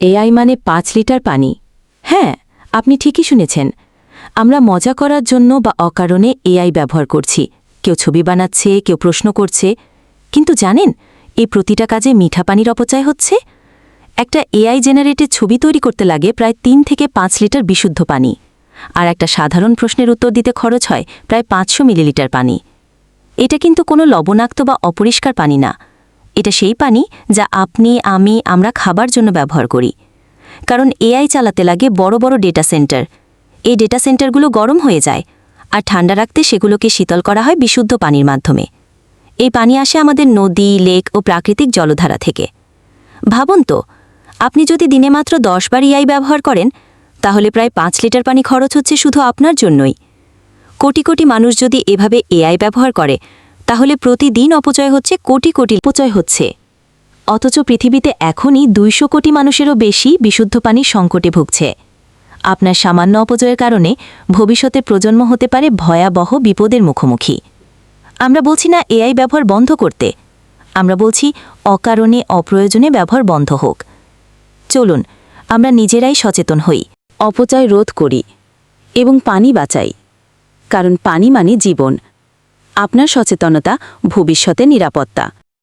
AI মানে পাঁচ litre পানি। হ্যাঁ আপনি ঠিকই শুনেছেন। আমরা মজা করার জন্য বা অকারণে এআই ব্যবহার করছি। কেউ ছবি বানাচ্ছে, কেউ প্রশ্ন করছে। কিন্তু জানেন, এই প্রতিটা কাজে মিঠা পানির অপচয় হচ্ছে? একটা এআই জেনারেটেড ছবি তৈরি করতে লাগে প্রায় তিন থেকে পাঁচ লিটার বিশুদ্ধ পানি। আর একটা সাধারণ প্রশ্নের উত্তর দিতে খরচ হয় প্রায় পাঁচশো মিলিলিটার পানি। এটা কিন্তু কোনো লবণাক্ত বা অপরিষ্কার পানি না। এটা সেই পানি যা আপনি, আমি, আমরা খাবার জন্য ব্যবহার করি। কারণ এআই চালাতে লাগে বড় বড় ডেটা সেন্টার। এই ডেটা সেন্টারগুলো গরম হয়ে যায় আর ঠান্ডা রাখতে সেগুলোকে শীতল করা হয় বিশুদ্ধ পানির মাধ্যমে। এই পানি আসে আমাদের নদী, লেক ও প্রাকৃতিক জলধারা থেকে। ভাবুন তো, আপনি যদি দিনে মাত্র দশ বার এআই ব্যবহার করেন, তাহলে প্রায় পাঁচ লিটার পানি খরচ হচ্ছে শুধু আপনার জন্যই। কোটি কোটি মানুষ যদি এভাবে এআই ব্যবহার করে তাহলে প্রতিদিন অপচয় হচ্ছে কোটি কোটি অপচয় হচ্ছে। অথচ পৃথিবীতে এখনই দুইশো কোটি মানুষেরও বেশি বিশুদ্ধ পানির সংকটে ভুগছে। আপনার সামান্য অপচয়ের কারণে ভবিষ্যতে প্রজন্ম হতে পারে ভয়াবহ বিপদের মুখোমুখি। আমরা বলছি না এআই ব্যবহার বন্ধ করতে। আমরা বলছি অকারণে অপ্রয়োজনে ব্যবহার বন্ধ হোক। চলুন, আমরা নিজেরাই সচেতন হই। অপচয় রোধ করি এবং পানি বাঁচাই। কারণ পানি মানে জীবন। আপনার সচেতনতা ভবিষ্যতে নিরাপত্তা।